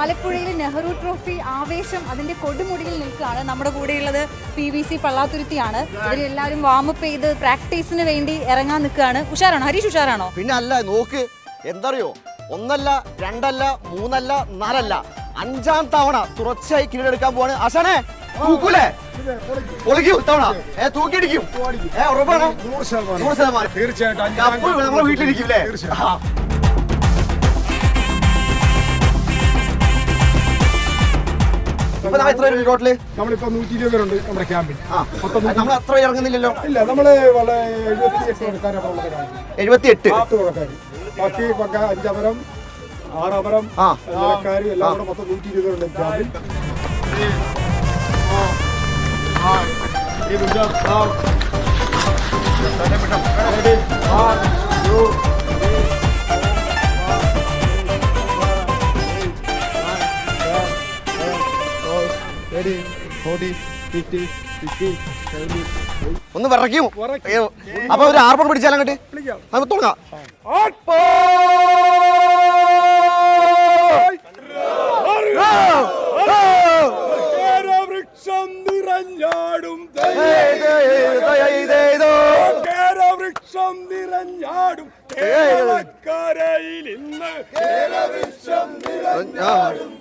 ആലപ്പുഴയിൽ നെഹ്റു ട്രോഫി ആവേശം അതിന്റെ കൊടുമുടിയിൽ നിൽക്കുകയാണ്. നമ്മുടെ കൂടെയുള്ളത് പി വി സി പള്ളാത്തുരുത്തിയാണ്. ഇവരെല്ലാവരും വാമപ്പ് ചെയ്ത് പ്രാക്ടീസിന് വേണ്ടി ഇറങ്ങാൻ നിൽക്കുകയാണ്. ഉഷാറാണോ? ഹരീഷ് ഉഷാറാണോ? പിന്നെ അല്ല നോക്ക് എന്തറിയോ? ഒന്നല്ല രണ്ടല്ല മൂന്നല്ല നാലല്ല. അഞ്ചാം തവണ തുടർച്ചയായി കിരീടെടുക്കാൻ പോവാണ്. ആശാനെ തൂക്കൂലേ? പൊളിക്കും ഇത്തവണ ഏ തൂക്കിയിടിക്കും. ഏ ഉറപ്പാണ്? നൂറ് ശതമാനം. തീർച്ചയായിട്ടും. വീട്ടിലിരിക്കും അല്ലേ? എത്ര പേരുണ്ട് ടോട്ടൽ നമ്മളിപ്പോ നൂറ്റി ഇരുപത് പേരുണ്ട് നമ്മുടെ ക്യാമ്പിൽ. ആ. നമ്മൾ അത്ര ഇറങ്ങുന്നില്ലല്ലോ? ഇല്ല നമ്മൾ എഴുപത്തി എട്ട് ബാക്കി പക്ക അഞ്ചമരം ആറമരം ആ. നിലക്കാര് എല്ലാം കൂടെ മൊത്തം നൂറ്റി ഇരുപത് പേരുണ്ട് ക്യാമ്പിൽ. ഒന്ന് വിറയ്ക്കും. വിറയ്ക്കും. അയ്യോ. അപ്പൊ ഒരു ആർപ്പം പിടിച്ചാൽ അങ്ങോട്ട്? വിളിക്കാം. നമുക്ക് തുടങ്ങാം. വൃക്ഷം നിറഞ്ഞാടും വൃക്ഷം നിറഞ്ഞാടും കേരളക്കരയിൽ ഇന്ന് കേരവൃക്ഷം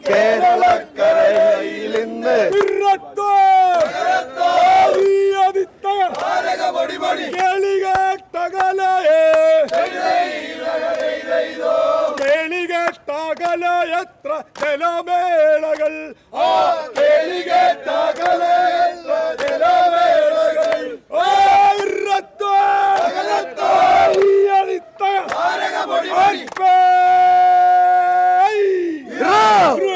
കേരളക്കരയിൽ എത്ര ജലമേളകൾ ആ കേളികേട്ടകല ജലമേളകൾ ആ